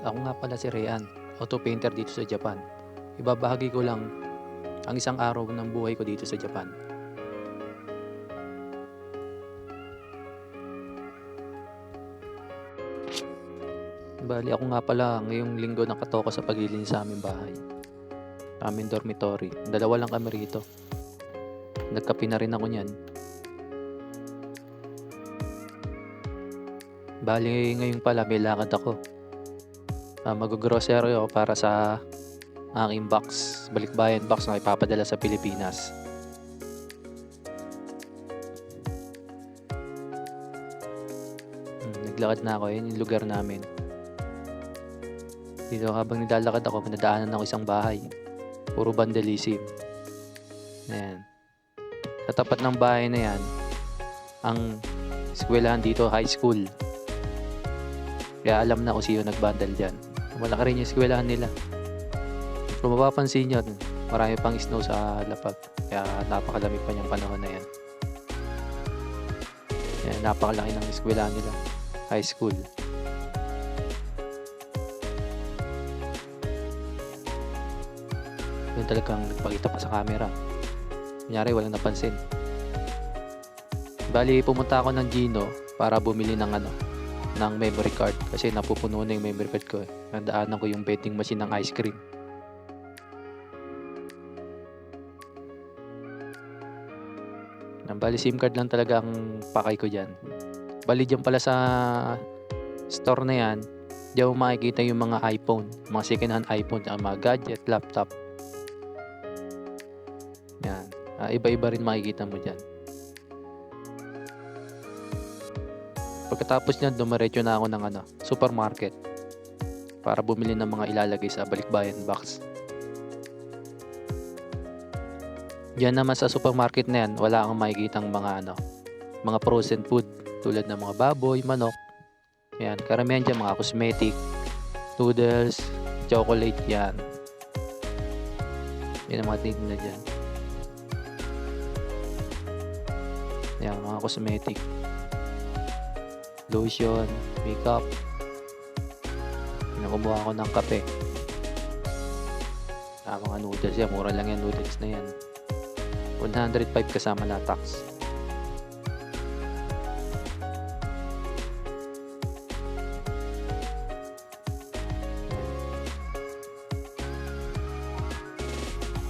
Ako nga pala si Ryan, auto painter dito sa Japan. Ibabahagi ko lang ang isang araw ng buhay ko dito sa Japan. Bali ako nga pala ngayong linggo nakatoko sa paglilinis sa aming bahay. Aming dormitory. Dalawa lang kami rito. Nagkape na rin ako niyan. Bali ngayon pala may lakad ako. Uh, mag-grocery ako para sa aking box, balikbayan box na ipapadala sa Pilipinas. Hmm, naglakad na ako, yun yung lugar namin. Dito habang nilalakad ako, nadaanan ako isang bahay. Puro vandalism. Ayan. Sa tapat ng bahay na yan, ang eskwelahan dito, high school. Kaya alam na kung sino nagbandal dyan. Malaki rin yung eskwelahan nila. Kung mapapansin nyo, marami pang snow sa lapag. Kaya napakalamig pa niyang panahon na yan. Kaya napakalaki ng eskwelahan nila. High school. Doon talagang nagpakita pa sa camera. Kunyari, walang napansin. Bali, pumunta ako ng Gino para bumili ng ano, ng memory card kasi napupuno na yung memory card ko eh. Nadaanan ko yung vending machine ng ice cream. Bali SIM card lang talaga ang pakay ko dyan. Bali dyan pala sa store na yan, diyan mo makikita yung mga iPhone, mga second hand iPhone, ang mga gadget, laptop. Yan. Ah, iba-iba rin makikita mo dyan. Pagkatapos niyan, dumiretso na ako ng ano, supermarket para bumili ng mga ilalagay sa balikbayan box. Diyan naman sa supermarket na yan, wala kang makikitang mga ano, mga frozen food tulad ng mga baboy, manok. Yan, karamihan dyan mga cosmetic, noodles, chocolate, yan. Yan ang mga tinitinda dyan. Yan, mga cosmetic lotion, makeup. Pinakumuha ko ng kape. Ah, mga noodles yan. Mura lang yan noodles na yan. 105 kasama na tax.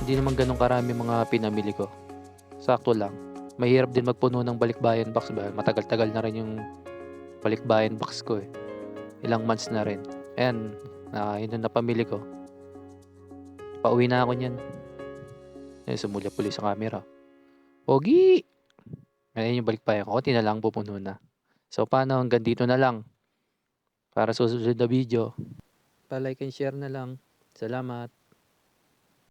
Hindi naman ganun karami mga pinamili ko. Sakto lang. Mahirap din magpuno ng balikbayan box ba? Matagal-tagal na rin yung balikbayan box ko eh. Ilang months na rin. Ayan, na yun yung napamili ko. Pauwi na ako niyan. Ayan, sumulya puli sa camera. Pogi! Ayan yung balikbayan ko. Kunti na lang pupuno na. So, paano? Hanggang dito na lang. Para susunod na video. Pa-like and share na lang. Salamat.